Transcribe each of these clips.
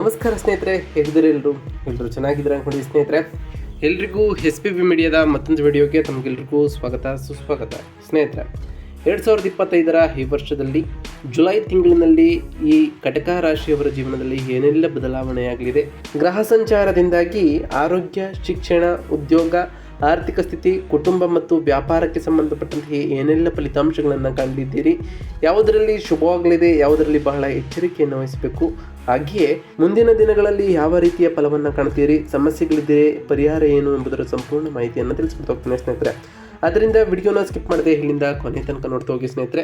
ನಮಸ್ಕಾರ ಸ್ನೇಹಿತರೆ ಎಲ್ಲರೂ ಎಲ್ಲರೂ ಚೆನ್ನಾಗಿದ್ದೀರಾ ಅನ್ಕೊಂಡು ಸ್ನೇಹಿತರೆ. ಎಲ್ರಿಗೂ ಎಸ್ ಪಿ ಬಿ ಮೀಡಿಯಾದ ಮತ್ತೊಂದು ವಿಡಿಯೋಗೆ ತಮಗೆಲ್ರಿಗೂ ಸ್ವಾಗತ, ಸುಸ್ವಾಗತ. ಸ್ನೇಹಿತರೆ, ಎರಡು ಸಾವಿರದ ಇಪ್ಪತ್ತೈದರ ಈ ವರ್ಷದಲ್ಲಿ ಜುಲೈ ತಿಂಗಳಿನಲ್ಲಿ ಈ ಕಟಕ ರಾಶಿಯವರ ಜೀವನದಲ್ಲಿ ಏನೆಲ್ಲ ಬದಲಾವಣೆಯಾಗಲಿದೆ? ಗ್ರಹ ಸಂಚಾರದಿಂದಾಗಿ ಆರೋಗ್ಯ, ಶಿಕ್ಷಣ, ಉದ್ಯೋಗ, ಆರ್ಥಿಕ ಸ್ಥಿತಿ, ಕುಟುಂಬ ಮತ್ತು ವ್ಯಾಪಾರಕ್ಕೆ ಸಂಬಂಧಪಟ್ಟಂತೆ ಏನೆಲ್ಲ ಫಲಿತಾಂಶಗಳನ್ನು ಕಂಡಿದ್ದೀರಿ? ಯಾವುದರಲ್ಲಿ ಶುಭವಾಗಲಿದೆ, ಯಾವುದರಲ್ಲಿ ಬಹಳ ಎಚ್ಚರಿಕೆಯನ್ನು ವಹಿಸಬೇಕು? ಹಾಗೆಯೇ ಮುಂದಿನ ದಿನಗಳಲ್ಲಿ ಯಾವ ರೀತಿಯ ಫಲವನ್ನು ಕಾಣ್ತೀರಿ ಸಮಸ್ಯೆಗಳಿದೆ ಪರಿಹಾರ ಏನು ಎಂಬುದರ ಸಂಪೂರ್ಣ ಮಾಹಿತಿಯನ್ನು ತಿಳಿಸ್ಬಿಟ್ಟು ಹೋಗ್ತೀನಿ ಸ್ನೇಹಿತರೆ. ಅದರಿಂದ ವಿಡಿಯೋನ ಸ್ಕಿಪ್ ಮಾಡದೆ ಇಲ್ಲಿಂದ ಕೊನೆ ತನಕ ನೋಡ್ತಾ ಹೋಗಿ ಸ್ನೇಹಿತರೆ.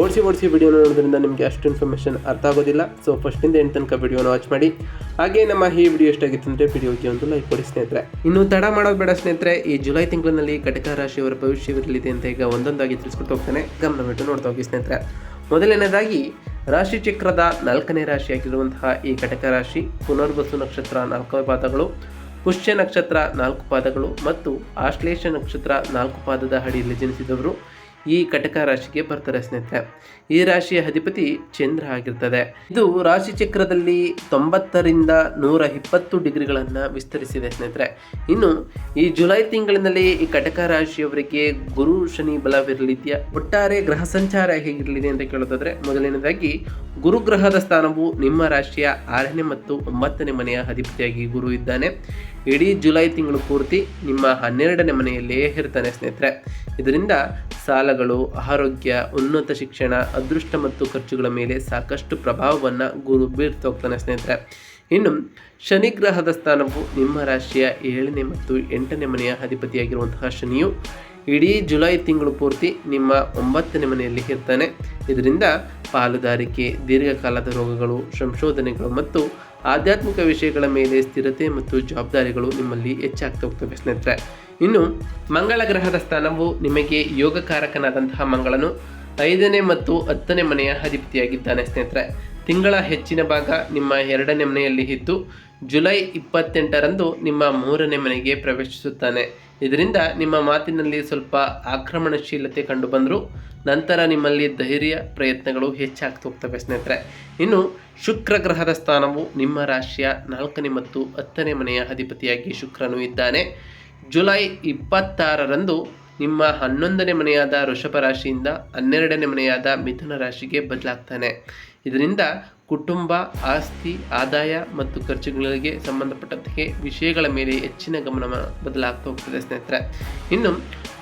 ಓಡಿಸಿ ಓಡಿಸಿ ವಿಡಿಯೋನ ನೋಡೋದ್ರಿಂದ ನಿಮಗೆ ಅಷ್ಟು ಇನ್ಫಾರ್ಮೇಷನ್ ಅರ್ಥ ಆಗೋದಿಲ್ಲ. ಸೊ ಫಸ್ಟಿಂದ ಎಂಟು ತನಕ ವಿಡಿಯೋನ ವಾಚ್ ಮಾಡಿ. ಹಾಗೆ ನಮ್ಮ ಈ ವಿಡಿಯೋ ಎಷ್ಟಾಗಿತ್ತು ಅಂದರೆ ವಿಡಿಯೋಗೆ ಒಂದು ಲೈಕ್ ಕೊಡಿ ಸ್ನೇಹಿತರೆ. ಇನ್ನು ತಡ ಮಾಡೋದು ಬೇಡ ಸ್ನೇಹಿತರೆ. ಈ ಜುಲೈ ತಿಂಗಳಿನಲ್ಲಿ ಕಟಕ ರಾಶಿಯವರ ಭವಿಷ್ಯವಿರಲಿದೆ ಅಂತ ಈಗ ಒಂದೊಂದಾಗಿ ತಿಳಿಸ್ಕೊಡ್ತಾ ಹೋಗ್ತಾನೆ. ಗಮನವಿಟ್ಟು ನೋಡ್ತಾ ಹೋಗಿ ಸ್ನೇಹಿತರೆ. ಮೊದಲನೇದಾಗಿ ರಾಶಿ ಚಕ್ರದ ನಾಲ್ಕನೇ ರಾಶಿಯಾಗಿರುವಂತಹ ಈ ಘಟಕ ರಾಶಿ, ಪುನರ್ವಸು ನಕ್ಷತ್ರ ನಾಲ್ಕು ಪಾದಗಳು, ಪುಷ್ಯ ನಕ್ಷತ್ರ ನಾಲ್ಕು ಪಾದಗಳು ಮತ್ತು ಆಶ್ಲೇಷ ನಕ್ಷತ್ರ ನಾಲ್ಕು ಪಾದದ ಅಡಿಯಲ್ಲಿ ಜನಿಸಿದವರು. ಈ ಕಟಕ ರಾಶಿಗೆ ಬರ್ತಾರೆ ಸ್ನೇಹಿತರೆ. ಈ ರಾಶಿಯ ಅಧಿಪತಿ ಚಂದ್ರ ಆಗಿರ್ತದೆ. ಇದು ರಾಶಿ ಚಕ್ರದಲ್ಲಿ ತೊಂಬತ್ತರಿಂದ ನೂರ ಇಪ್ಪತ್ತು ಡಿಗ್ರಿಗಳನ್ನು ವಿಸ್ತರಿಸಿದೆ ಸ್ನೇಹಿತರೆ. ಇನ್ನು ಈ ಜುಲೈ ತಿಂಗಳಿನಲ್ಲಿ ಈ ಕಟಕ ರಾಶಿಯವರಿಗೆ ಗುರು ಶನಿ ಬಲವಿರಲಿದೆಯಾ ಒಟ್ಟಾರೆ ಗ್ರಹ ಸಂಚಾರ ಹೇಗಿರಲಿದೆ ಅಂತ ಕೇಳೋದಾದ್ರೆ, ಮೊದಲನೇದಾಗಿ ಗುರುಗ್ರಹದ ಸ್ಥಾನವು ನಿಮ್ಮ ರಾಶಿಯ ಆರನೇ ಮತ್ತು ಒಂಬತ್ತನೇ ಮನೆಯ ಅಧಿಪತಿಯಾಗಿ ಗುರು ಇದ್ದಾನೆ. ಇಡೀ ಜುಲೈ ತಿಂಗಳು ಪೂರ್ತಿ ನಿಮ್ಮ ಹನ್ನೆರಡನೇ ಮನೆಯಲ್ಲೇ ಇರ್ತಾನೆ ಸ್ನೇಹಿತರೆ. ಇದರಿಂದ ಸಾಲಗಳು, ಆರೋಗ್ಯ, ಉನ್ನತ ಶಿಕ್ಷಣ, ಅದೃಷ್ಟ ಮತ್ತು ಖರ್ಚುಗಳ ಮೇಲೆ ಸಾಕಷ್ಟು ಪ್ರಭಾವವನ್ನು ಗುರು ಬೀರ್ತೋಗ್ತಾನೆ ಸ್ನೇಹಿತರೆ. ಇನ್ನು ಶನಿ ಗ್ರಹದ ಸ್ಥಾನವು ನಿಮ್ಮ ರಾಶಿಯ ಏಳನೇ ಮತ್ತು ಎಂಟನೇ ಮನೆಯ ಅಧಿಪತಿಯಾಗಿರುವಂತಹ ಶನಿಯು ಇಡೀ ಜುಲೈ ತಿಂಗಳು ಪೂರ್ತಿ ನಿಮ್ಮ ಒಂಬತ್ತನೇ ಮನೆಯಲ್ಲಿ ಇರ್ತಾನೆ. ಇದರಿಂದ ಪಾಲುದಾರಿಕೆ, ದೀರ್ಘಕಾಲದ ರೋಗಗಳು, ಸಂಶೋಧನೆಗಳು ಮತ್ತು ಆಧ್ಯಾತ್ಮಿಕ ವಿಷಯಗಳ ಮೇಲೆ ಸ್ಥಿರತೆ ಮತ್ತು ಜವಾಬ್ದಾರಿಗಳು ನಿಮ್ಮಲ್ಲಿ ಹೆಚ್ಚಾಗ್ತಾ ಹೋಗ್ತವೆ ಸ್ನೇಹಿತರೆ. ಇನ್ನು ಮಂಗಳ ಗ್ರಹದ ಸ್ಥಾನವು ನಿಮಗೆ ಯೋಗಕಾರಕನಾದಂತಹ ಮಂಗಳನು ಐದನೇ ಮತ್ತು ಹತ್ತನೇ ಮನೆಯ ಅಧಿಪತಿಯಾಗಿದ್ದಾನೆ ಸ್ನೇಹಿತರೆ. ತಿಂಗಳ ಹೆಚ್ಚಿನ ಭಾಗ ನಿಮ್ಮ ಎರಡನೇ ಮನೆಯಲ್ಲಿ ಇದ್ದು ಜುಲೈ ಇಪ್ಪತ್ತೆಂಟರಂದು ನಿಮ್ಮ ಮೂರನೇ ಮನೆಗೆ ಪ್ರವೇಶಿಸುತ್ತಾನೆ. ಇದರಿಂದ ನಿಮ್ಮ ಮಾತಿನಲ್ಲಿ ಸ್ವಲ್ಪ ಆಕ್ರಮಣಶೀಲತೆ ಕಂಡುಬಂದರು ನಂತರ ನಿಮ್ಮಲ್ಲಿ ಧೈರ್ಯ, ಪ್ರಯತ್ನಗಳು ಹೆಚ್ಚಾಗ್ತಾ ಹೋಗ್ತವೆ ಸ್ನೇಹಿತರೆ. ಇನ್ನು ಶುಕ್ರ ಗ್ರಹದ ಸ್ಥಾನವು ನಿಮ್ಮ ರಾಶಿಯ ನಾಲ್ಕನೇ ಮತ್ತು ಹತ್ತನೇ ಮನೆಯ ಅಧಿಪತಿಯಾಗಿ ಶುಕ್ರನು ಇದ್ದಾನೆ. ಜುಲೈ ಇಪ್ಪತ್ತಾರರಂದು ನಿಮ್ಮ ಹನ್ನೊಂದನೇ ಮನೆಯಾದ ವೃಷಭ ರಾಶಿಯಿಂದ ಹನ್ನೆರಡನೇ ಮನೆಯಾದ ಮಿಥುನ ರಾಶಿಗೆ ಬದಲಾಗ್ತಾನೆ. ಇದರಿಂದ ಕುಟುಂಬ, ಆಸ್ತಿ, ಆದಾಯ ಮತ್ತು ಖರ್ಚುಗಳಿಗೆ ಸಂಬಂಧಪಟ್ಟಂತೆ ವಿಷಯಗಳ ಮೇಲೆ ಹೆಚ್ಚಿನ ಗಮನ ಬದಲಾಗ್ತಾ ಹೋಗ್ತದೆ ಸ್ನೇಹಿತರೆ. ಇನ್ನು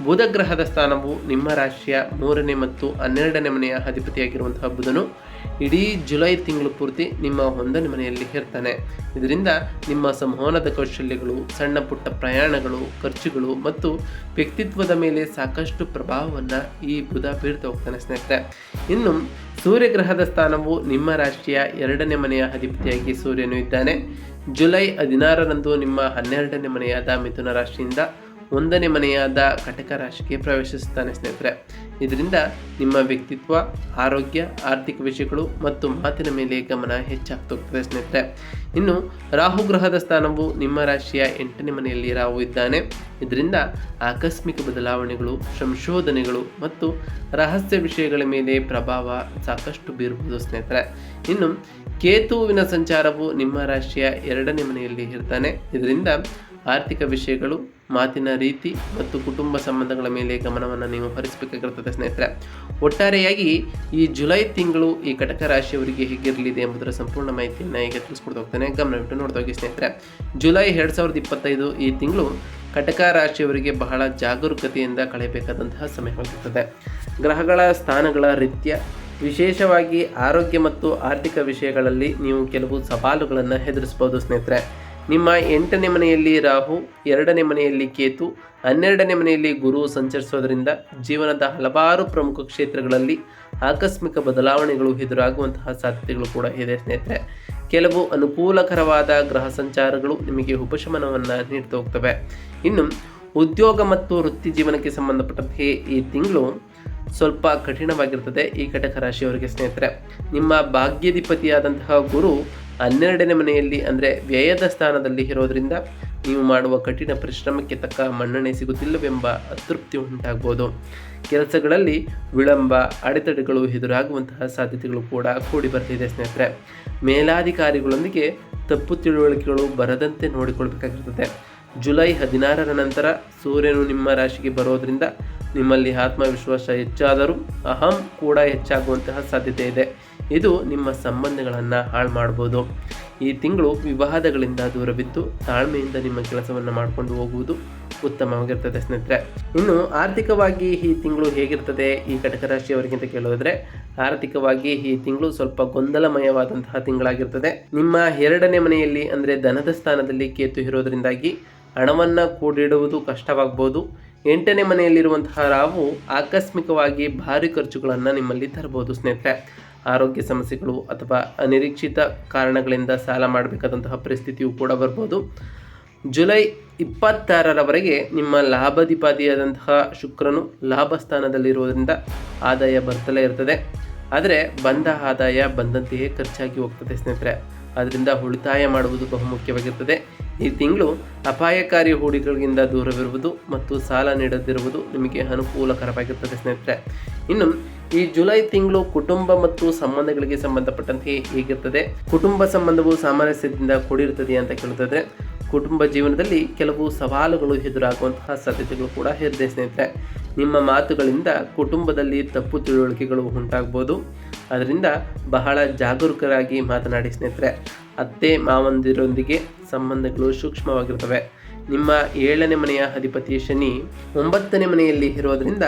ಬುಧಗ್ರಹದ ಸ್ಥಾನವು ನಿಮ್ಮ ರಾಶಿಯ ಮೂರನೇ ಮತ್ತು ಹನ್ನೆರಡನೇ ಮನೆಯ ಅಧಿಪತಿಯಾಗಿರುವಂತಹ ಬುಧನು ಇಡೀ ಜುಲೈ ತಿಂಗಳು ಪೂರ್ತಿ ನಿಮ್ಮ ಒಂದನೇ ಮನೆಯಲ್ಲಿ ಇರ್ತಾನೆ. ಇದರಿಂದ ನಿಮ್ಮ ಸಂವಹನದ ಕೌಶಲ್ಯಗಳು, ಸಣ್ಣ ಪುಟ್ಟ ಪ್ರಯಾಣಗಳು, ಖರ್ಚುಗಳು ಮತ್ತು ವ್ಯಕ್ತಿತ್ವದ ಮೇಲೆ ಸಾಕಷ್ಟು ಪ್ರಭಾವವನ್ನು ಈ ಬುಧ ಬೀರ್ತಾ ಹೋಗ್ತಾನೆ ಸ್ನೇಹಿತರೆ. ಇನ್ನು ಸೂರ್ಯಗ್ರಹದ ಸ್ಥಾನವು ನಿಮ್ಮ ರಾಶಿಯ ಎರಡನೇ ಮನೆಯ ಅಧಿಪತಿಯಾಗಿ ಸೂರ್ಯನು ಇದ್ದಾನೆ. ಜುಲೈ ಹದಿನಾರರಂದು ನಿಮ್ಮ ಹನ್ನೆರಡನೇ ಮನೆಯಾದ ಮಿಥುನ ರಾಶಿಯಿಂದ ಒಂದನೇ ಮನೆಯಾದ ಕಟಕ ರಾಶಿಗೆ ಪ್ರವೇಶಿಸುತ್ತಾನೆ ಸ್ನೇಹಿತರೆ. ಇದರಿಂದ ನಿಮ್ಮ ವ್ಯಕ್ತಿತ್ವ, ಆರೋಗ್ಯ, ಆರ್ಥಿಕ ವಿಷಯಗಳು ಮತ್ತು ಮಾತಿನ ಮೇಲೆ ಗಮನ ಹೆಚ್ಚಾಗ್ತೋಗ್ತದೆ ಸ್ನೇಹಿತರೆ. ಇನ್ನು ರಾಹು ಗ್ರಹದ ಸ್ಥಾನವು ನಿಮ್ಮ ರಾಶಿಯ ಎಂಟನೇ ಮನೆಯಲ್ಲಿ ರಾಹು ಇದ್ದಾನೆ. ಇದರಿಂದ ಆಕಸ್ಮಿಕ ಬದಲಾವಣೆಗಳು, ಸಂಶೋಧನೆಗಳು ಮತ್ತು ರಹಸ್ಯ ವಿಷಯಗಳ ಮೇಲೆ ಪ್ರಭಾವ ಸಾಕಷ್ಟು ಬೀರಬಹುದು ಸ್ನೇಹಿತರೆ. ಇನ್ನು ಕೇತುವಿನ ಸಂಚಾರವು ನಿಮ್ಮ ರಾಶಿಯ ಎರಡನೇ ಮನೆಯಲ್ಲಿ ಇರ್ತಾನೆ. ಇದರಿಂದ ಆರ್ಥಿಕ ವಿಷಯಗಳು, ಮಾತಿನ ರೀತಿ ಮತ್ತು ಕುಟುಂಬ ಸಂಬಂಧಗಳ ಮೇಲೆ ಗಮನವನ್ನು ನೀವು ಹರಿಸಬೇಕಾಗಿರ್ತದೆ ಸ್ನೇಹಿತರೆ. ಒಟ್ಟಾರೆಯಾಗಿ ಈ ಜುಲೈ ತಿಂಗಳು ಈ ಕಟಕ ರಾಶಿಯವರಿಗೆ ಹೇಗಿರಲಿದೆ ಎಂಬುದರ ಸಂಪೂರ್ಣ ಮಾಹಿತಿಯನ್ನು ಈಗ ತಿಳಿಸ್ಕೊಡ್ತಾ ಹೋಗ್ತಾನೆ. ಗಮನವಿಟ್ಟು ನೋಡ್ತಾ ಹೋಗಿ ಸ್ನೇಹಿತರೆ. ಜುಲೈ ಎರಡು ಸಾವಿರದ ಇಪ್ಪತ್ತೈದು ಈ ತಿಂಗಳು ಕಟಕ ರಾಶಿಯವರಿಗೆ ಬಹಳ ಜಾಗರೂಕತೆಯಿಂದ ಕಳೆಯಬೇಕಾದಂತಹ ಸಮಯವಾಗಿರ್ತದೆ ಗ್ರಹಗಳ ಸ್ಥಾನಗಳ ರೀತ್ಯ, ವಿಶೇಷವಾಗಿ ಆರೋಗ್ಯ ಮತ್ತು ಆರ್ಥಿಕ ವಿಷಯಗಳಲ್ಲಿ ನೀವು ಕೆಲವು ಸವಾಲುಗಳನ್ನು ಎದುರಿಸಬಹುದು ಸ್ನೇಹಿತರೆ. ನಿಮ್ಮ ಎಂಟನೇ ಮನೆಯಲ್ಲಿ ರಾಹು, ಎರಡನೇ ಮನೆಯಲ್ಲಿ ಕೇತು, ಹನ್ನೆರಡನೇ ಮನೆಯಲ್ಲಿ ಗುರು ಸಂಚರಿಸೋದರಿಂದ ಜೀವನದ ಹಲವಾರು ಪ್ರಮುಖ ಕ್ಷೇತ್ರಗಳಲ್ಲಿ ಆಕಸ್ಮಿಕ ಬದಲಾವಣೆಗಳು ಎದುರಾಗುವಂತಹ ಸಾಧ್ಯತೆಗಳು ಕೂಡ ಇದೆ ಸ್ನೇಹಿತರೆ. ಕೆಲವು ಅನುಕೂಲಕರವಾದ ಗ್ರಹ ಸಂಚಾರಗಳು ನಿಮಗೆ ಉಪಶಮನವನ್ನು ನೀಡ್ತಾ ಹೋಗ್ತವೆ. ಇನ್ನು ಉದ್ಯೋಗ ಮತ್ತು ವೃತ್ತಿ ಜೀವನಕ್ಕೆ ಸಂಬಂಧಪಟ್ಟಂತೆ ಈ ತಿಂಗಳು ಸ್ವಲ್ಪ ಕಠಿಣವಾಗಿರ್ತದೆ ಈ ಕಟಕ ರಾಶಿಯವರಿಗೆ ಸ್ನೇಹಿತರೆ. ನಿಮ್ಮ ಭಾಗ್ಯಾಧಿಪತಿಯಾದಂತಹ ಗುರು ಹನ್ನೆರಡನೇ ಮನೆಯಲ್ಲಿ, ಅಂದರೆ ವ್ಯಯದ ಸ್ಥಾನದಲ್ಲಿ ಇರೋದ್ರಿಂದ ನೀವು ಮಾಡುವ ಕಠಿಣ ಪರಿಶ್ರಮಕ್ಕೆ ತಕ್ಕ ಮನ್ನಣೆ ಸಿಗುತ್ತಿಲ್ಲವೆಂಬ ಅತೃಪ್ತಿ ಉಂಟಾಗ್ಬೋದು. ಕೆಲಸಗಳಲ್ಲಿ ವಿಳಂಬ, ಅಡೆತಡೆಗಳು ಎದುರಾಗುವಂತಹ ಸಾಧ್ಯತೆಗಳು ಕೂಡ ಕೂಡಿ ಬರ್ತಿದೆ ಸ್ನೇಹಿತರೆ. ಮೇಲಾಧಿಕಾರಿಗಳೊಂದಿಗೆ ತಪ್ಪು ತಿಳುವಳಿಕೆಗಳು ಬರದಂತೆ ನೋಡಿಕೊಳ್ಬೇಕಾಗಿರ್ತದೆ. ಜುಲೈ ಹದಿನಾರರ ನಂತರ ಸೂರ್ಯನು ನಿಮ್ಮ ರಾಶಿಗೆ ಬರೋದರಿಂದ ನಿಮ್ಮಲ್ಲಿ ಆತ್ಮವಿಶ್ವಾಸ ಹೆಚ್ಚಾದರೂ ಅಹಂ ಕೂಡ ಹೆಚ್ಚಾಗುವಂತಹ ಸಾಧ್ಯತೆ ಇದೆ. ಇದು ನಿಮ್ಮ ಸಂಬಂಧಗಳನ್ನು ಹಾಳು ಮಾಡ್ಬೋದು. ಈ ತಿಂಗಳು ವಿವಾದಗಳಿಂದ ದೂರವಿದ್ದು ತಾಳ್ಮೆಯಿಂದ ನಿಮ್ಮ ಕೆಲಸವನ್ನು ಮಾಡಿಕೊಂಡು ಹೋಗುವುದು ಉತ್ತಮವಾಗಿರ್ತದೆ ಸ್ನೇಹಿತರೆ. ಇನ್ನು ಆರ್ಥಿಕವಾಗಿ ಈ ತಿಂಗಳು ಹೇಗಿರ್ತದೆ? ಈ ಕಟಕ ರಾಶಿಯವರಿಗಿಂತ ಕೇಳೋದ್ರೆ ಆರ್ಥಿಕವಾಗಿ ಈ ತಿಂಗಳು ಸ್ವಲ್ಪ ಗೊಂದಲಮಯವಾದಂತಹ ತಿಂಗಳಾಗಿರ್ತದೆ. ನಿಮ್ಮ ಎರಡನೇ ಮನೆಯಲ್ಲಿ ಅಂದರೆ ಧನದ ಸ್ಥಾನದಲ್ಲಿ ಕೇತು ಇರೋದ್ರಿಂದಾಗಿ ಹಣವನ್ನು ಕೂಡಿಡುವುದು ಕಷ್ಟವಾಗ್ಬೋದು. ಎಂಟನೇ ಮನೆಯಲ್ಲಿರುವಂತಹ ರಾವು ಆಕಸ್ಮಿಕವಾಗಿ ಭಾರಿ ಖರ್ಚುಗಳನ್ನು ನಿಮ್ಮಲ್ಲಿ ತರಬಹುದು ಸ್ನೇಹಿತರೆ. ಆರೋಗ್ಯ ಸಮಸ್ಯೆಗಳು ಅಥವಾ ಅನಿರೀಕ್ಷಿತ ಕಾರಣಗಳಿಂದ ಸಾಲ ಮಾಡಬೇಕಾದಂತಹ ಪರಿಸ್ಥಿತಿಯು ಕೂಡ ಬರ್ಬೋದು. ಜುಲೈ ಇಪ್ಪತ್ತಾರರವರೆಗೆ ನಿಮ್ಮ ಲಾಭದಿಪಾದಿಯಾದಂತಹ ಶುಕ್ರನು ಲಾಭ ಸ್ಥಾನದಲ್ಲಿರುವುದರಿಂದ ಆದಾಯ ಬರ್ತಲೇ ಇರ್ತದೆ. ಆದರೆ ಬಂದ ಆದಾಯ ಬಂದಂತೆಯೇ ಖರ್ಚಾಗಿ ಹೋಗ್ತದೆ ಸ್ನೇಹಿತರೆ. ಅದರಿಂದ ಉಳಿತಾಯ ಮಾಡುವುದು ಬಹುಮುಖ್ಯವಾಗಿರ್ತದೆ ಈ ತಿಂಗಳು ಅಪಾಯಕಾರಿ ಹೂಡಿಕೆಗಳಿಂದ ದೂರವಿರುವುದು ಮತ್ತು ಸಾಲ ನೀಡದಿರುವುದು ನಿಮಗೆ ಅನುಕೂಲಕರವಾಗಿರ್ತದೆ ಸ್ನೇಹಿತರೆ. ಇನ್ನು ಈ ಜುಲೈ ತಿಂಗಳು ಕುಟುಂಬ ಮತ್ತು ಸಂಬಂಧಗಳಿಗೆ ಸಂಬಂಧಪಟ್ಟಂತೆ ಹೇಗಿರ್ತದೆ ಕುಟುಂಬ ಸಂಬಂಧವು ಸಾಮರಸ್ಯದಿಂದ ಕೂಡಿರುತ್ತದೆ ಅಂತ ಕೇಳ್ತದೆ ಕುಟುಂಬ ಜೀವನದಲ್ಲಿ ಕೆಲವು ಸವಾಲುಗಳು ಎದುರಾಗುವಂತಹ ಸಾಧ್ಯತೆಗಳು ಕೂಡ ಇರುತ್ತೆ ಸ್ನೇಹಿತರೆ. ನಿಮ್ಮ ಮಾತುಗಳಿಂದ ಕುಟುಂಬದಲ್ಲಿ ತಪ್ಪು ತಿಳುವಳಿಕೆಗಳು ಉಂಟಾಗ್ಬೋದು ಅದರಿಂದ ಬಹಳ ಜಾಗರೂಕರಾಗಿ ಮಾತನಾಡಿ ಸ್ನೇಹಿತರೆ. ಅತ್ತೆ, ಮಾವಂದಿರೊಂದಿಗೆ ಸಂಬಂಧಗಳು ಸೂಕ್ಷ್ಮವಾಗಿರ್ತವೆ ನಿಮ್ಮ ಏಳನೇ ಮನೆಯ ಅಧಿಪತಿ ಶನಿ ಒಂಬತ್ತನೇ ಮನೆಯಲ್ಲಿ ಇರೋದರಿಂದ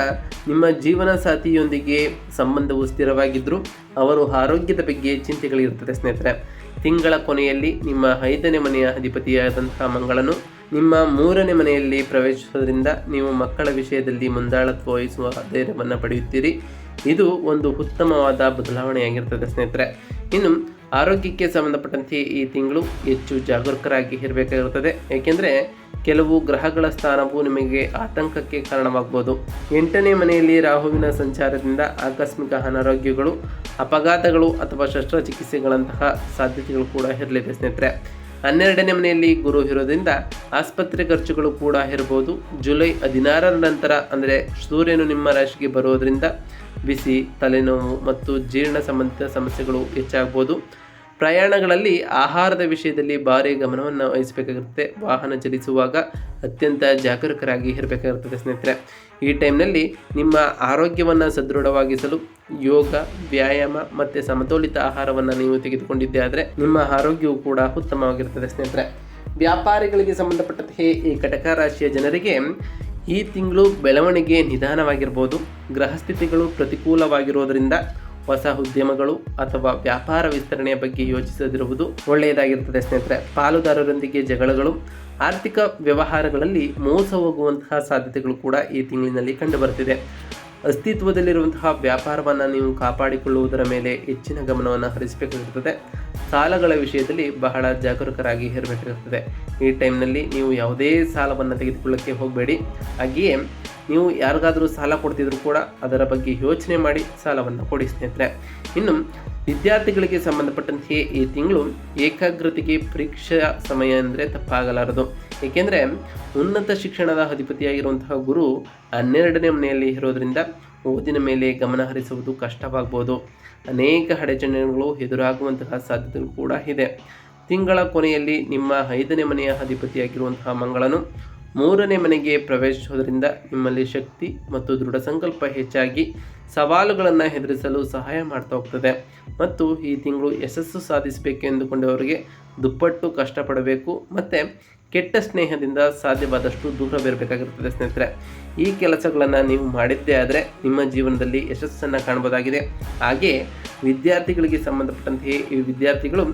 ನಿಮ್ಮ ಜೀವನ ಸಾಥಿಯೊಂದಿಗೆ ಸಂಬಂಧವು ಸ್ಥಿರವಾಗಿದ್ದರು ಅವರು ಆರೋಗ್ಯದ ಬಗ್ಗೆ ಚಿಂತೆಗಳಿರುತ್ತದೆ ಸ್ನೇಹಿತರೆ. ತಿಂಗಳ ಕೊನೆಯಲ್ಲಿ ನಿಮ್ಮ ಐದನೇ ಮನೆಯ ಅಧಿಪತಿಯಾದಂತಹ ಮಂಗಳನು ನಿಮ್ಮ ಮೂರನೇ ಮನೆಯಲ್ಲಿ ಪ್ರವೇಶಿಸುವುದರಿಂದ ನೀವು ಮಕ್ಕಳ ವಿಷಯದಲ್ಲಿ ಮುಂದಾಳತ್ವ ವಹಿಸುವ ಧೈರ್ಯವನ್ನು ಪಡೆಯುತ್ತೀರಿ. ಇದು ಒಂದು ಉತ್ತಮವಾದ ಬದಲಾವಣೆಯಾಗಿರ್ತದೆ ಸ್ನೇಹಿತರೆ. ಇನ್ನು ಆರೋಗ್ಯಕ್ಕೆ ಸಂಬಂಧಪಟ್ಟಂತೆ ಈ ತಿಂಗಳು ಹೆಚ್ಚು ಜಾಗರೂಕರಾಗಿ ಇರಬೇಕಾಗಿರುತ್ತದೆ. ಏಕೆಂದರೆ ಕೆಲವು ಗ್ರಹಗಳ ಸ್ಥಾನವು ನಿಮಗೆ ಆತಂಕಕ್ಕೆ ಕಾರಣವಾಗಬಹುದು. ಎಂಟನೇ ಮನೆಯಲ್ಲಿ ರಾಹುವಿನ ಸಂಚಾರದಿಂದ ಆಕಸ್ಮಿಕ ಅನಾರೋಗ್ಯಗಳು, ಅಪಘಾತಗಳು ಅಥವಾ ಶಸ್ತ್ರಚಿಕಿತ್ಸೆಗಳಂತಹ ಸಾಧ್ಯತೆಗಳು ಕೂಡ ಇರಲಿದೆ ಸ್ನೇಹಿತರೆ. ಹನ್ನೆರಡನೇ ಮನೆಯಲ್ಲಿ ಗುರು ಇರೋದ್ರಿಂದ ಆಸ್ಪತ್ರೆ ಖರ್ಚುಗಳು ಕೂಡ ಇರಬಹುದು ಜುಲೈ ಹದಿನಾರರ ನಂತರ ಅಂದರೆ ಸೂರ್ಯನು ನಿಮ್ಮ ರಾಶಿಗೆ ಬರೋದರಿಂದ ಬಿಸಿ, ತಲೆನೋವು ಮತ್ತು ಜೀರ್ಣ ಸಂಬಂಧಿತ ಸಮಸ್ಯೆಗಳು ಹೆಚ್ಚಾಗ್ಬೋದು. ಪ್ರಯಾಣಗಳಲ್ಲಿ ಆಹಾರದ ವಿಷಯದಲ್ಲಿ ಭಾರಿ ಗಮನವನ್ನು ವಹಿಸಬೇಕಾಗಿರುತ್ತೆ. ವಾಹನ ಚಲಿಸುವಾಗ ಅತ್ಯಂತ ಜಾಗರೂಕರಾಗಿ ಇರಬೇಕಾಗಿರ್ತದೆ ಸ್ನೇಹಿತರೆ. ಈ ಟೈಮ್ನಲ್ಲಿ ನಿಮ್ಮ ಆರೋಗ್ಯವನ್ನು ಸದೃಢವಾಗಿಸಲು ಯೋಗ, ವ್ಯಾಯಾಮ ಮತ್ತು ಸಮತೋಲಿತ ಆಹಾರವನ್ನು ನೀವು ತೆಗೆದುಕೊಂಡಿದ್ದೆ ಆದರೆ ನಿಮ್ಮ ಆರೋಗ್ಯವು ಕೂಡ ಉತ್ತಮವಾಗಿರ್ತದೆ ಸ್ನೇಹಿತರೆ. ವ್ಯಾಪಾರಿಗಳಿಗೆ ಸಂಬಂಧಪಟ್ಟಂತೆ ಈ ಕಟಕ ರಾಶಿಯ ಜನರಿಗೆ ಈ ತಿಂಗಳು ಬೆಳವಣಿಗೆ ನಿಧಾನವಾಗಿರ್ಬೋದು. ಗ್ರಹಸ್ಥಿತಿಗಳು ಪ್ರತಿಕೂಲವಾಗಿರೋದರಿಂದ ಹೊಸ ಉದ್ಯಮಗಳು ಅಥವಾ ವ್ಯಾಪಾರ ವಿಸ್ತರಣೆಯ ಬಗ್ಗೆ ಯೋಚಿಸದಿರುವುದು ಒಳ್ಳೆಯದಾಗಿರ್ತದೆ ಸ್ನೇಹಿತರೆ. ಪಾಲುದಾರರೊಂದಿಗೆ ಜಗಳಗಳು, ಆರ್ಥಿಕ ವ್ಯವಹಾರಗಳಲ್ಲಿ ಮೋಸ ಹೋಗುವಂತಹ ಸಾಧ್ಯತೆಗಳು ಕೂಡ ಈ ತಿಂಗಳಿನಲ್ಲಿ ಕಂಡುಬರುತ್ತಿದೆ ಅಸ್ತಿತ್ವದಲ್ಲಿರುವಂತಹ ವ್ಯಾಪಾರವನ್ನು ನೀವು ಕಾಪಾಡಿಕೊಳ್ಳುವುದರ ಮೇಲೆ ಹೆಚ್ಚಿನ ಗಮನವನ್ನು ಹರಿಸಬೇಕಾಗಿರ್ತದೆ. ಸಾಲಗಳ ವಿಷಯದಲ್ಲಿ ಬಹಳ ಜಾಗರೂಕರಾಗಿ ಇರಬೇಕಾಗಿರ್ತದೆ. ಈ ಟೈಮ್ನಲ್ಲಿ ನೀವು ಯಾವುದೇ ಸಾಲವನ್ನು ತೆಗೆದುಕೊಳ್ಳೋಕ್ಕೆ ಹೋಗಬೇಡಿ. ಹಾಗೆಯೇ ನೀವು ಯಾರಿಗಾದರೂ ಸಾಲ ಕೊಡ್ತಿದ್ರು ಕೂಡ ಅದರ ಬಗ್ಗೆ ಯೋಚನೆ ಮಾಡಿ ಸಾಲವನ್ನು ಕೊಡಿ ಸ್ನೇಹಿತರೆ. ಇನ್ನು ವಿದ್ಯಾರ್ಥಿಗಳಿಗೆ ಸಂಬಂಧಪಟ್ಟಂತೆ ಈ ತಿಂಗಳು ಏಕಾಗ್ರತೆಗೆ ಪರೀಕ್ಷಾ ಸಮಯ ಅಂದರೆ ತಪ್ಪಾಗಲಾರದು. ಏಕೆಂದರೆ ಉನ್ನತ ಶಿಕ್ಷಣದ ಅಧಿಪತಿಯಾಗಿರುವಂತಹ ಗುರು ಹನ್ನೆರಡನೇ ಮನೆಯಲ್ಲಿ ಇರೋದರಿಂದ ಓದಿನ ಮೇಲೆ ಗಮನ ಹರಿಸುವುದು ಕಷ್ಟವಾಗ್ಬೋದು. ಅನೇಕ ಅಡಚಣೆಗಳು ಎದುರಾಗುವಂತಹ ಸಾಧ್ಯತೆಗಳು ಕೂಡ ಇದೆ. ತಿಂಗಳ ಕೊನೆಯಲ್ಲಿ ನಿಮ್ಮ ಐದನೇ ಮನೆಯ ಅಧಿಪತಿಯಾಗಿರುವಂತಹ ಮಂಗಳನು ಮೂರನೇ ಮನೆಗೆ ಪ್ರವೇಶಿಸುವುದರಿಂದ ನಿಮ್ಮಲ್ಲಿ ಶಕ್ತಿ ಮತ್ತು ದೃಢ ಸಂಕಲ್ಪ ಹೆಚ್ಚಾಗಿ ಸವಾಲುಗಳನ್ನು ಎದುರಿಸಲು ಸಹಾಯ ಮಾಡ್ತಾ ಹೋಗ್ತದೆ. ಮತ್ತು ಈ ತಿಂಗಳು ಯಶಸ್ಸು ಸಾಧಿಸಬೇಕು ಎಂದುಕೊಂಡವರಿಗೆ ದುಪ್ಪಟ್ಟು ಕಷ್ಟಪಡಬೇಕು ಮತ್ತು ಕೆಟ್ಟ ಸ್ನೇಹದಿಂದ ಸಾಧ್ಯವಾದಷ್ಟು ದೂರವಿರಬೇಕಾಗಿರುತ್ತದೆ ಸ್ನೇಹಿತರೆ. ಈ ಕೆಲಸಗಳನ್ನು ನೀವು ಮಾಡಿದ್ದೇ ಆದರೆ ನಿಮ್ಮ ಜೀವನದಲ್ಲಿ ಯಶಸ್ಸನ್ನು ಕಾಣಬಹುದಾಗಿದೆ ಹಾಗೆಯೇ ವಿದ್ಯಾರ್ಥಿಗಳಿಗೆ ಸಂಬಂಧಪಟ್ಟಂತೆಯೇ ಈ ವಿದ್ಯಾರ್ಥಿಗಳು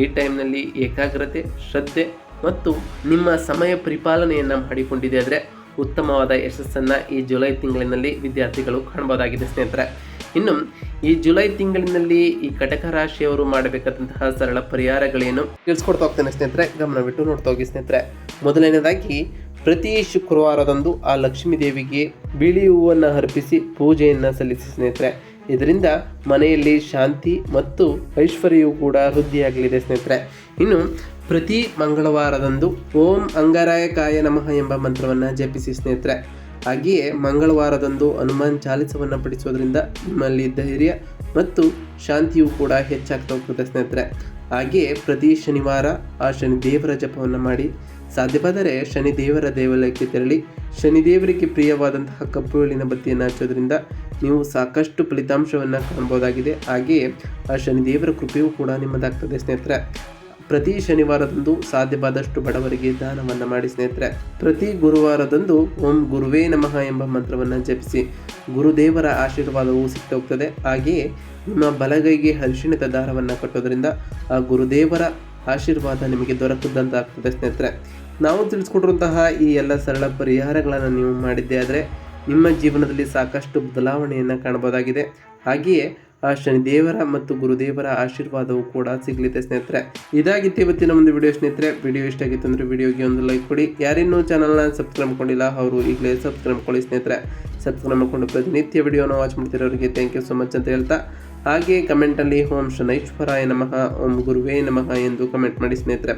ಈ ಟೈಮ್ನಲ್ಲಿ ಏಕಾಗ್ರತೆ, ಶ್ರದ್ಧೆ ಮತ್ತು ನಿಮ್ಮ ಸಮಯ ಪರಿಪಾಲನೆಯನ್ನು ಮಾಡಿಕೊಂಡಿದೆ ಆದರೆ ಉತ್ತಮವಾದ ಯಶಸ್ಸನ್ನು ಈ ಜುಲೈ ತಿಂಗಳಿನಲ್ಲಿ ವಿದ್ಯಾರ್ಥಿಗಳು ಕಾಣಬಹುದಾಗಿದೆ ಸ್ನೇಹಿತರೆ. ಇನ್ನು ಈ ಜುಲೈ ತಿಂಗಳಿನಲ್ಲಿ ಈ ಕಟಕ ರಾಶಿಯವರು ಮಾಡಬೇಕಾದಂತಹ ಸರಳ ಪರಿಹಾರಗಳೇನು? ತಿಳಿಸ್ಕೊಡ್ತಾ ಹೋಗ್ತೇನೆ ಸ್ನೇಹಿತರೆ. ಗಮನವಿಟ್ಟು ನೋಡ್ತಾ ಹೋಗಿ ಸ್ನೇಹಿತರೆ. ಮೊದಲನೇದಾಗಿ, ಪ್ರತಿ ಶುಕ್ರವಾರದಂದು ಆ ಲಕ್ಷ್ಮೀ ದೇವಿಗೆ ಬಿಳಿ ಹೂವನ್ನು ಅರ್ಪಿಸಿ ಪೂಜೆಯನ್ನು ಸಲ್ಲಿಸಿ ಸ್ನೇಹಿತರೆ. ಇದರಿಂದ ಮನೆಯಲ್ಲಿ ಶಾಂತಿ ಮತ್ತು ಐಶ್ವರ್ಯವು ಕೂಡ ವೃದ್ಧಿಯಾಗಲಿದೆ ಸ್ನೇಹಿತರೆ. ಇನ್ನು ಪ್ರತಿ ಮಂಗಳವಾರದಂದು ಓಂ ಅಂಗರಾಯಕಾಯ ನಮಃ ಎಂಬ ಮಂತ್ರವನ್ನು ಜಪಿಸಿ ಸ್ನೇಹಿತರೆ. ಹಾಗೆಯೇ ಮಂಗಳವಾರದಂದು ಹನುಮಾನ್ ಚಾಲಿಸವನ್ನು ಪಡಿಸೋದ್ರಿಂದ ನಿಮ್ಮಲ್ಲಿ ಧೈರ್ಯ ಮತ್ತು ಶಾಂತಿಯು ಕೂಡ ಹೆಚ್ಚಾಗ್ತಾ ಹೋಗ್ತದೆ ಸ್ನೇಹಿತರೆ. ಹಾಗೆಯೇ ಪ್ರತಿ ಶನಿವಾರ ಆ ಶನಿ ದೇವರ ಜಪವನ್ನು ಮಾಡಿ. ಸಾಧ್ಯವಾದರೆ ಶನಿ ದೇವರ ದೇವಾಲಯಕ್ಕೆ ತೆರಳಿ ಶನಿದೇವರಿಗೆ ಪ್ರಿಯವಾದಂತಹ ಕಪ್ಪು ಬತ್ತಿಯನ್ನು ಹಚ್ಚೋದ್ರಿಂದ ನೀವು ಸಾಕಷ್ಟು ಫಲಿತಾಂಶವನ್ನು ಕಾಣ್ಬೋದಾಗಿದೆ. ಹಾಗೆಯೇ ಆ ಶನಿದೇವರ ಕೃಪೆಯೂ ಕೂಡ ನಿಮ್ಮದಾಗ್ತದೆ ಸ್ನೇಹಿತರೆ. ಪ್ರತಿ ಶನಿವಾರದಂದು ಸಾಧ್ಯವಾದಷ್ಟು ಬಡವರಿಗೆ ದಾನವನ್ನು ಮಾಡಿ ಸ್ನೇಹಿತರೆ, ಪ್ರತಿ ಗುರುವಾರದಂದು ಓಂ ಗುರುವೇ ನಮಃ ಎಂಬ ಮಂತ್ರವನ್ನು ಜಪಿಸಿ. ಗುರುದೇವರ ಆಶೀರ್ವಾದವು ಸಿಗ್ತಾ ಹೋಗ್ತದೆ ಹಾಗೆಯೇ ನಿಮ್ಮ ಬಲಗೈಗೆ ಅರಿಶಿಣದ ದಾರವನ್ನು ಕಟ್ಟೋದ್ರಿಂದ ಆ ಗುರುದೇವರ ಆಶೀರ್ವಾದ ನಿಮಗೆ ದೊರಕದಂತ ಆಗ್ತದೆ ಸ್ನೇಹಿತರೆ. ನಾವು ತಿಳಿಸ್ಕೊಟ್ಟಿರುವಂತಹ ಈ ಎಲ್ಲ ಸರಳ ಪರಿಹಾರಗಳನ್ನು ನೀವು ಮಾಡಿದ್ದೇ ಆದರೆ ನಿಮ್ಮ ಜೀವನದಲ್ಲಿ ಸಾಕಷ್ಟು ಬದಲಾವಣೆಯನ್ನು ಕಾಣಬಹುದಾಗಿದೆ. ಹಾಗೆಯೇ ಆ ಶನಿದೇವರ ಮತ್ತು ಗುರುದೇವರ ಆಶೀರ್ವಾದವು ಕೂಡ ಸಿಗಲಿದೆ ಸ್ನೇಹಿತರೆ. ಇದಾಗಿತ್ತು ಇವತ್ತಿನ ಒಂದು ವಿಡಿಯೋ ಸ್ನೇಹಿತರೆ ವಿಡಿಯೋ ಇಷ್ಟ ಆಗಿತ್ತು ಅಂದರೆ ವಿಡಿಯೋಗೆ ಒಂದು ಲೈಕ್ ಕೊಡಿ. ಯಾರಿನ್ನೂ ಚಾನಲ್ನ ಸಬ್ಸ್ಕ್ರೈಬ್ ಮಾಡ್ಕೊಂಡಿಲ್ಲ, ಅವರು ಈಗಲೇ ಸಬ್ಸ್ಕ್ರೈಬ್ ಮಾಡ್ಕೊಳ್ಳಿ ಸ್ನೇಹಿತರೆ. ಸಬ್ಸ್ಕ್ರೈಬ್ ಮಾಡ್ಕೊಂಡು ಪ್ರತಿನಿತ್ಯ ವಿಡಿಯೋನ ವಾಚ್ ಮಾಡ್ತಿರೋರಿಗೆ ಥ್ಯಾಂಕ್ ಯು ಸೊ ಮಚ್ ಅಂತ ಹೇಳ್ತಾ. ಹಾಗೆ ಕಮೆಂಟಲ್ಲಿ ಓಂ ಶನೈಶ್ವರಾಯ ನಮಃ, ಓಂ ಗುರುವೇ ನಮಃ ಎಂದು ಕಮೆಂಟ್ ಮಾಡಿ ಸ್ನೇಹಿತರೆ.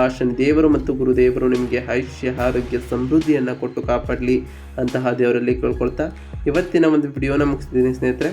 ಆ ಶನಿ ದೇವರು ಮತ್ತು ಗುರುದೇವರು ನಿಮಗೆ ಆಯುಷ್ಯ, ಆರೋಗ್ಯ, ಸಮೃದ್ಧಿಯನ್ನು ಕೊಟ್ಟು ಕಾಪಾಡಲಿ ಅಂತಹ ದೇವರಲ್ಲಿ ಕೇಳ್ಕೊಳ್ತಾ. ಇವತ್ತಿನ ಒಂದು ವಿಡಿಯೋನ ಮುಗಿಸ್ತಿದ್ದೀನಿ ಸ್ನೇಹಿತರೆ.